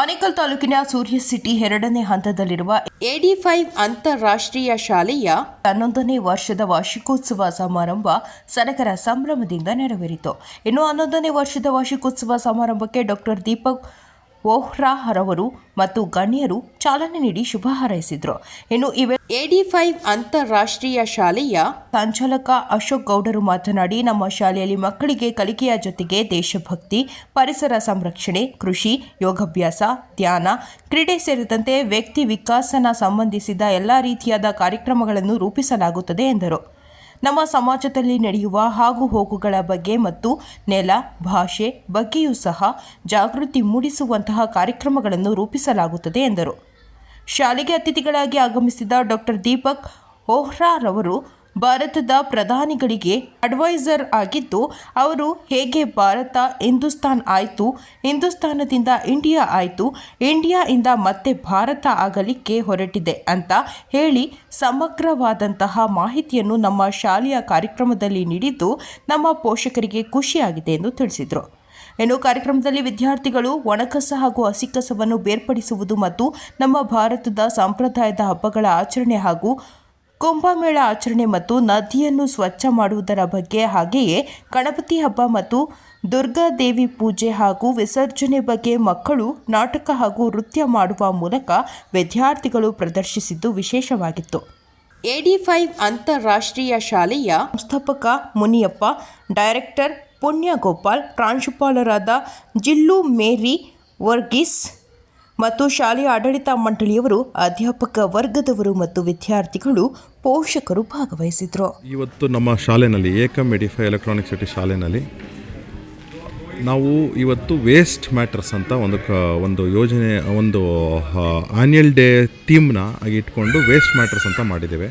ಆನೇಕಲ್ ತಾಲೂಕಿನ ಸೂರ್ಯ ಸಿಟಿ ಎರಡನೇ ಹಂತದಲ್ಲಿರುವ ಎಡಿ ಫೈವ್ ಅಂತಾರಾಷ್ಟ್ರೀಯ ಶಾಲೆಯ ಹನ್ನೊಂದನೇ ವರ್ಷದ ವಾರ್ಷಿಕೋತ್ಸವ ಸಮಾರಂಭ ಸಡಗರ ಸಂಭ್ರಮದಿಂದ ನೆರವೇರಿತು. ಇನ್ನು ಹನ್ನೊಂದನೇ ವರ್ಷದ ವಾರ್ಷಿಕೋತ್ಸವ ಸಮಾರಂಭಕ್ಕೆ ಡಾಕ್ಟರ್ ದೀಪಕ್ ವೋಹ್ರಾರವರು ಮತ್ತು ಗಣ್ಯರು ಚಾಲನೆ ನೀಡಿ ಶುಭ ಹಾರೈಸಿದರು. ಇನ್ನು ಇವೆ ಎಡಿ ಫೈವ್ ಅಂತಾರಾಷ್ಟ್ರೀಯ ಶಾಲೆಯ ಸಂಚಾಲಕ ಅಶೋಕ್ ಗೌಡರು ಮಾತನಾಡಿ, ನಮ್ಮ ಶಾಲೆಯಲ್ಲಿ ಮಕ್ಕಳಿಗೆ ಕಲಿಕೆಯ ಜೊತೆಗೆ ದೇಶಭಕ್ತಿ, ಪರಿಸರ ಸಂರಕ್ಷಣೆ, ಕೃಷಿ, ಯೋಗಾಭ್ಯಾಸ, ಧ್ಯಾನ, ಕ್ರೀಡೆ ಸೇರಿದಂತೆ ವ್ಯಕ್ತಿ ವಿಕಾಸನ ಸಂಬಂಧಿಸಿದ ಎಲ್ಲ ರೀತಿಯಾದ ಕಾರ್ಯಕ್ರಮಗಳನ್ನು ರೂಪಿಸಲಾಗುತ್ತದೆ ಎಂದರು. ನಮ್ಮ ಸಮಾಜದಲ್ಲಿ ನಡೆಯುವ ಹಾಗು ಹೋಗುಗಳ ಬಗ್ಗೆ ಮತ್ತು ನೆಲ, ಭಾಷೆ ಬಗ್ಗೆಯೂ ಸಹ ಜಾಗೃತಿ ಮೂಡಿಸುವಂತಹ ಕಾರ್ಯಕ್ರಮಗಳನ್ನು ರೂಪಿಸಲಾಗುತ್ತದೆ ಎಂದರು. ಶಾಲೆಗೆ ಅತಿಥಿಗಳಾಗಿ ಆಗಮಿಸಿದ ಡಾಕ್ಟರ್ ದೀಪಕ್ ಓಹ್ರಾರವರು ಭಾರತದ ಪ್ರಧಾನಿಗಳಿಗೆ ಅಡ್ವೈಸರ್ ಆಗಿದ್ದು, ಅವರು ಹೇಗೆ ಭಾರತ ಹಿಂದೂಸ್ತಾನ್ ಆಯಿತು ಹಿಂದೂಸ್ತಾನದಿಂದ ಇಂಡಿಯಾ ಆಯಿತು, ಇಂಡಿಯಾಯಿಂದ ಮತ್ತೆ ಭಾರತ ಆಗಲಿಕ್ಕೆ ಹೊರಟಿದೆ ಅಂತ ಹೇಳಿ ಸಮಗ್ರವಾದಂತಹ ಮಾಹಿತಿಯನ್ನು ನಮ್ಮ ಶಾಲೆಯ ಕಾರ್ಯಕ್ರಮದಲ್ಲಿ ನೀಡಿದ್ದು ನಮ್ಮ ಪೋಷಕರಿಗೆ ಖುಷಿಯಾಗಿದೆ ಎಂದು ತಿಳಿಸಿದರು. ಇನ್ನು ಕಾರ್ಯಕ್ರಮದಲ್ಲಿ ವಿದ್ಯಾರ್ಥಿಗಳು ಒಣಕಸ ಹಾಗೂ ಹಸಿಕಸವನ್ನು ಬೇರ್ಪಡಿಸುವುದು ಮತ್ತು ನಮ್ಮ ಭಾರತದ ಸಂಪ್ರದಾಯದ ಹಬ್ಬಗಳ ಆಚರಣೆ ಹಾಗೂ ಕುಂಭಮೇಳ ಆಚರಣೆ ಮತ್ತು ನದಿಯನ್ನು ಸ್ವಚ್ಛ ಮಾಡುವುದರ ಬಗ್ಗೆ ಹಾಗೆಯೇ ಗಣಪತಿ ಹಬ್ಬ ಮತ್ತು ದುರ್ಗಾ ದೇವಿ ಪೂಜೆ ಹಾಗೂ ವಿಸರ್ಜನೆ ಬಗ್ಗೆ ಮಕ್ಕಳು ನಾಟಕ ಹಾಗೂ ನೃತ್ಯ ಮಾಡುವ ಮೂಲಕ ವಿದ್ಯಾರ್ಥಿಗಳು ಪ್ರದರ್ಶಿಸಿದ್ದು ವಿಶೇಷವಾಗಿತ್ತು. ಎಡಿ ಫೈವ್ ಅಂತಾರಾಷ್ಟ್ರೀಯ ಶಾಲೆಯ ಸಂಸ್ಥಾಪಕ ಮುನಿಯಪ್ಪ, ಡೈರೆಕ್ಟರ್ ಪುಣ್ಯಗೋಪಾಲ್, ಪ್ರಾಂಶುಪಾಲರಾದ ಜಿಲ್ಲು ಮೇರಿ ವರ್ಗೀಸ್ ಮತ್ತು ಶಾಲೆಯ ಆಡಳಿತ ಮಂಡಳಿಯವರು, ಅಧ್ಯಾಪಕ ವರ್ಗದವರು ಮತ್ತು ವಿದ್ಯಾರ್ಥಿಗಳು ಪೋಷಕರು ಭಾಗವಹಿಸಿದರು. ಇವತ್ತು ನಮ್ಮ ಶಾಲೆಯಲ್ಲಿ ಏಕ ಮೆಡಿಫೈ ಎಲೆಕ್ಟ್ರಾನಿಕ್ ಸಿಟಿ ಶಾಲೆಯಲ್ಲಿ ನಾವು ಇವತ್ತು ವೇಸ್ಟ್ ಮ್ಯಾಟರ್ಸ್ ಅಂತ ಒಂದು ಕ, ಒಂದು ಯೋಜನೆ, ಒಂದು ಆ್ಯನ್ಯಲ್ ಡೇ ಥೀಮ್ನ ಇಟ್ಕೊಂಡು ವೇಸ್ಟ್ ಮ್ಯಾಟರ್ಸ್ ಅಂತ ಮಾಡಿದ್ದೇವೆ.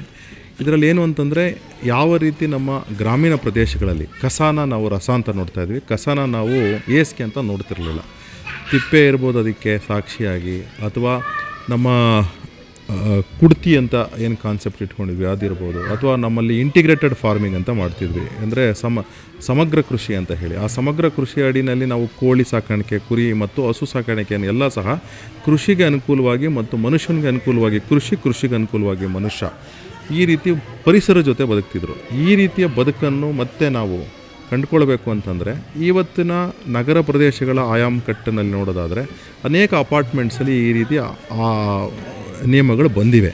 ಇದರಲ್ಲಿ ಏನು ಅಂತಂದರೆ, ಯಾವ ರೀತಿ ನಮ್ಮ ಗ್ರಾಮೀಣ ಪ್ರದೇಶಗಳಲ್ಲಿ ಕಸಾನ ನಾವು ರಸ ಅಂತ ನೋಡ್ತಾ ಇದ್ವಿ. ಕಸಾನ ನಾವು ಏಸ್ಕೆ ಅಂತ ನೋಡ್ತಿರಲಿಲ್ಲ. ತಿಪ್ಪೆ ಇರ್ಬೋದು ಅದಕ್ಕೆ ಸಾಕ್ಷಿಯಾಗಿ ಅಥವಾ ನಮ್ಮ ಕುಡ್ತಿ ಅಂತ ಏನು ಕಾನ್ಸೆಪ್ಟ್ ಇಟ್ಕೊಂಡಿದ್ವಿ, ಅದಿರ್ಬೋದು. ಅಥವಾ ನಮ್ಮಲ್ಲಿ ಇಂಟಿಗ್ರೇಟೆಡ್ ಫಾರ್ಮಿಂಗ್ ಅಂತ ಮಾಡ್ತಿದ್ವಿ. ಅಂದರೆ ಸಮ, ಸಮಗ್ರ ಕೃಷಿ ಅಂತ ಹೇಳಿ. ಆ ಸಮಗ್ರ ಕೃಷಿ ಅಡಿನಲ್ಲಿ ನಾವು ಕೋಳಿ ಸಾಕಾಣಿಕೆ, ಕುರಿ ಮತ್ತು ಹಸು ಸಾಕಾಣಿಕೆಯನ್ನು ಎಲ್ಲ ಸಹ ಕೃಷಿಗೆ ಅನುಕೂಲವಾಗಿ ಮತ್ತು ಮನುಷ್ಯನಿಗೆ ಅನುಕೂಲವಾಗಿ, ಕೃಷಿ ಕೃಷಿಗೆ ಅನುಕೂಲವಾಗಿ ಮನುಷ್ಯ ಈ ರೀತಿ ಪರಿಸರ ಜೊತೆ ಬದುಕ್ತಿದ್ರು. ಈ ರೀತಿಯ ಬದುಕನ್ನು ಮತ್ತೆ ನಾವು ಕಂಡುಕೊಳ್ಬೇಕು ಅಂತಂದರೆ ಇವತ್ತಿನ ನಗರ ಪ್ರದೇಶಗಳ ಆಯಾಮ ಕಟ್ಟಿನಲ್ಲಿ ನೋಡೋದಾದರೆ, ಅನೇಕ ಅಪಾರ್ಟ್ಮೆಂಟ್ಸಲ್ಲಿ ಈ ರೀತಿ ಆ, ನಿಯಮಗಳು ಬಂದಿವೆ.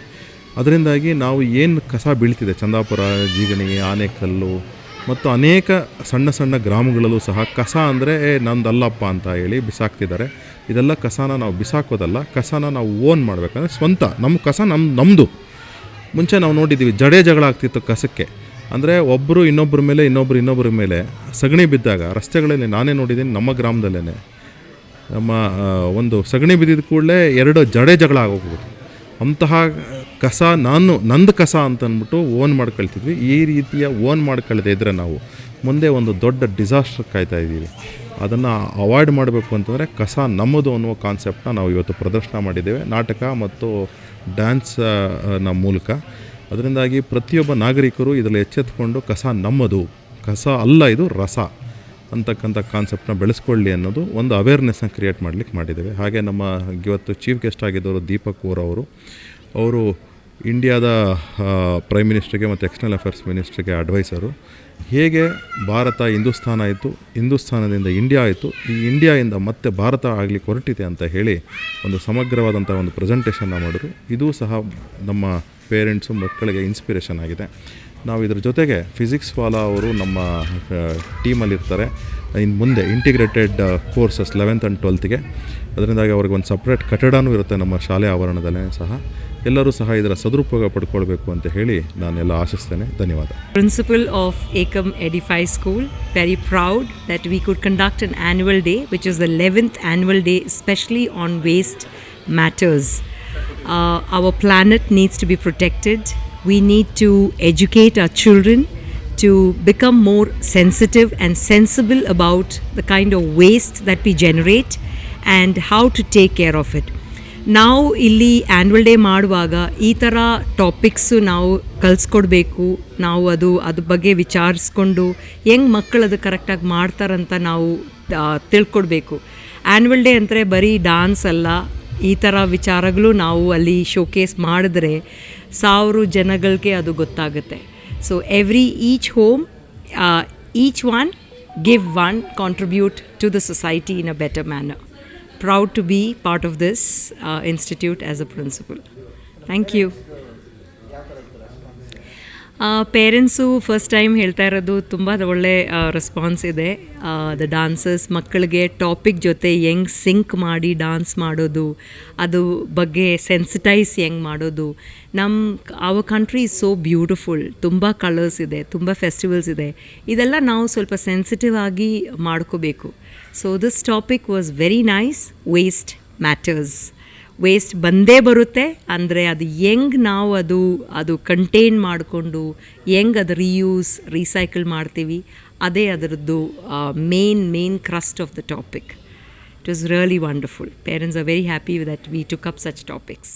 ಅದರಿಂದಾಗಿ ನಾವು ಏನು ಕಸ ಬೀಳ್ತಿದೆ, ಚಂದಾಪುರ, ಜೀಗಣಿ, ಆನೆಕಲ್ಲು, ಮತ್ತು ಅನೇಕ ಸಣ್ಣ ಸಣ್ಣ ಗ್ರಾಮಗಳಲ್ಲೂ ಸಹ ಕಸ ಅಂದರೆ, ಏ, ನಂದಲ್ಲಪ್ಪ ಅಂತ ಹೇಳಿ ಬಿಸಾಕ್ತಿದ್ದಾರೆ. ಇದೆಲ್ಲ ಕಸನ ನಾವು ಬಿಸಾಕೋದಲ್ಲ, ಕಸನ ನಾವು ಓನ್ ಮಾಡಬೇಕಂದ್ರೆ ಸ್ವಂತ ನಮ್ಮ ಕಸ ನಮ್ಮ ನಮ್ಮದು ಮುಂಚೆ ನಾವು ನೋಡಿದ್ದೀವಿ, ಜಡೆ ಜಗಳ ಆಗ್ತಿತ್ತು ಕಸಕ್ಕೆ. ಅಂದರೆ ಒಬ್ಬರು ಇನ್ನೊಬ್ಬರ ಮೇಲೆ ಇನ್ನೊಬ್ಬರು ಇನ್ನೊಬ್ಬರ ಮೇಲೆ ಸಗಣಿ ಬಿದ್ದಾಗ, ರಸ್ತೆಗಳಲ್ಲಿ ನಾನೇ ನೋಡಿದ್ದೀನಿ ನಮ್ಮ ಗ್ರಾಮದಲ್ಲೇ ನಮ್ಮ ಒಂದು ಸಗಣಿ ಬಿದ್ದಿದ ಕೂಡಲೇ ಎರಡು ಜಡೆ ಜಗಳ ಆಗೋಗ್ಬೋದು ಅಂತಹ ಕಸ ನಾನು, ನಂದು ಕಸ ಅಂತ ಅಂದ್ಬಿಟ್ಟು ಓನ್ ಮಾಡ್ಕೊಳ್ತಿದ್ವಿ. ಈ ರೀತಿಯ ಓನ್ ಮಾಡ್ಕೊಳ್ಳದೆ ಇದ್ದರೆ ನಾವು ಮುಂದೆ ಒಂದು ದೊಡ್ಡ ಡಿಸಾಸ್ಟರ್ ಕಾಯ್ತಾ ಇದ್ದೀವಿ. ಅದನ್ನು ಅವಾಯ್ಡ್ ಮಾಡಬೇಕು ಅಂತಂದರೆ ಕಸ ನಮ್ಮದು ಅನ್ನುವ ಕಾನ್ಸೆಪ್ಟನ್ನ ನಾವು ಇವತ್ತು ಪ್ರದರ್ಶನ ಮಾಡಿದ್ದೇವೆ. ನಾಟಕ ಮತ್ತು ಡ್ಯಾನ್ಸ್ನ ಮೂಲಕ. ಅದರಿಂದಾಗಿ ಪ್ರತಿಯೊಬ್ಬ ನಾಗರಿಕರು ಇದರಲ್ಲಿ ಎಚ್ಚೆತ್ಕೊಂಡು ಕಸ ನಮ್ಮದು. ಕಸ ಅಲ್ಲ, ಇದು ರಸ ಅಂತಕ್ಕಂಥ ಕಾನ್ಸೆಪ್ಟನ್ನ ಬೆಳೆಸ್ಕೊಳ್ಳಿ ಅನ್ನೋದು ಒಂದು ಅವೇರ್ನೆಸ್ನ ಕ್ರಿಯೇಟ್ ಮಾಡಲಿಕ್ಕೆ ಮಾಡಿದ್ದೇವೆ. ಹಾಗೆ ನಮ್ಮ ಇವತ್ತು ಚೀಫ್ ಗೆಸ್ಟ್ ಆಗಿದ್ದವರು ದೀಪಕ್ ಓರ್ ಅವರು. ಅವರು ಇಂಡಿಯಾದ ಪ್ರೈಮ್ ಮಿನಿಸ್ಟ್ರಿಗೆ ಮತ್ತು ಎಕ್ಸ್ಟರ್ನಲ್ ಅಫೇರ್ಸ್ ಮಿನಿಸ್ಟ್ರಿಗೆ ಅಡ್ವೈಸರು ಹೇಗೆ ಭಾರತ ಹಿಂದೂಸ್ತಾನ ಆಯಿತು ಹಿಂದೂಸ್ತಾನದಿಂದ ಇಂಡಿಯಾ ಆಯಿತು, ಈ ಇಂಡಿಯಾಯಿಂದ ಮತ್ತೆ ಭಾರತ ಆಗಲಿಕ್ಕೆ ಹೊರಟಿದೆ ಅಂತ ಹೇಳಿ ಒಂದು ಸಮಗ್ರವಾದಂಥ ಒಂದು ಪ್ರೆಸೆಂಟೇಷನ್ನ ಮಾಡಿದ್ರು. ಇದೂ ಸಹ ನಮ್ಮ ಪೇರೆಂಟ್ಸು ಮಕ್ಕಳಿಗೆ ಇನ್ಸ್ಪಿರೇಷನ್ ಆಗಿದೆ. ನಾವು ಇದ್ರ ಜೊತೆಗೆ ಫಿಸಿಕ್ಸ್ ವಾಲಾ ಅವರು ನಮ್ಮ ಟೀಮಲ್ಲಿರ್ತಾರೆ. ಇನ್ನು ಮುಂದೆ ಇಂಟಿಗ್ರೇಟೆಡ್ ಕೋರ್ಸಸ್ ಲೆವೆಂತ್ ಆ್ಯಂಡ್ ಟ್ವೆಲ್ತ್ಗೆ ಅದರಿಂದಾಗಿ ಅವ್ರಿಗೆ ಒಂದು ಸಪ್ರೇಟ್ ಕಟ್ಟಡನೂ ಇರುತ್ತೆ ನಮ್ಮ ಶಾಲೆ ಆವರಣದಲ್ಲೇ ಸಹ. ಎಲ್ಲರೂ ಸಹ ಇದರ ಸದುಪಯೋಗ ಪಡ್ಕೊಳ್ಬೇಕು ಅಂತ ಹೇಳಿ ನಾನೆಲ್ಲ ಆಶಿಸ್ತೇನೆ. ಧನ್ಯವಾದ. Principal of Ekam Edify School. Very proud that we could conduct an annual day, which is the 11th annual day, especially on waste matters. Uh, our planet needs to be protected. We need to educate our children to become more sensitive and sensible about the kind of waste that we generate and how to take care of it. ನಾವು ಇಲ್ಲಿ annual day ಮಾಡುವಾಗ ಈ ಥರ topics ನಾವು ಕಲಿಸ್ಕೊಡ್ಬೇಕು ನಾವು ಅದು ಅದ್ರ ಬಗ್ಗೆ ವಿಚಾರಿಸ್ಕೊಂಡು ಹೆಂಗೆ ಮಕ್ಕಳು ಅದು ಕರೆಕ್ಟಾಗಿ ಮಾಡ್ತಾರಂತ ನಾವು ತಿಳ್ಕೊಡ್ಬೇಕು ಆ್ಯನ್ಯುವಲ್ ಡೇ ಅಂದರೆ ಬರೀ ಡಾನ್ಸ್ ಅಲ್ಲ ಈ ಥರ ವಿಚಾರಗಳು ನಾವು ಅಲ್ಲಿ ಶೋಕೇಸ್ ಮಾಡಿದ್ರೆ ಸಾವಿರ ಜನಗಳಿಗೆ ಅದು ಗೊತ್ತಾಗುತ್ತೆ. So every each home each one give one contribute to the society in a better manner proud to be part of this institute as a principal thank you parents first time ಹೇಳ್ತಾ ಇರೋದು ತುಂಬ ಒಳ್ಳೆ response ಇದೆ. The dances ಮಕ್ಕಳಿಗೆ topic ಜೊತೆ ಹೆಂಗೆ sync ಮಾಡಿ dance ಮಾಡೋದು, ಅದು ಬಗ್ಗೆ ಸೆನ್ಸಿಟೈಸ್ ಹೆಂಗೆ ಮಾಡೋದು. ನಮ್ಮ our country is so beautiful ತುಂಬ ಕಲರ್ಸ್ ಇದೆ, ತುಂಬ ಫೆಸ್ಟಿವಲ್ಸ್ ಇದೆ. ಇದೆಲ್ಲ ನಾವು ಸ್ವಲ್ಪ ಸೆನ್ಸಿಟಿವ್ ಆಗಿ ಮಾಡ್ಕೋಬೇಕು. So this topic was very nice waste matters waste ಬಂದೇ ಬರುತ್ತೆ. ಅಂದರೆ ಅದು ಹೆಂಗೆ ನಾವು ಅದು ಅದು ಕಂಟೈನ್ ಮಾಡಿಕೊಂಡು ಹೆಂಗೆ ಅದು ರೀಯೂಸ್ ರೀಸೈಕಲ್ ಮಾಡ್ತೀವಿ, ಅದೇ ಅದರದ್ದು main main crust of the topic it was really wonderful parents are very happy that we took up such topics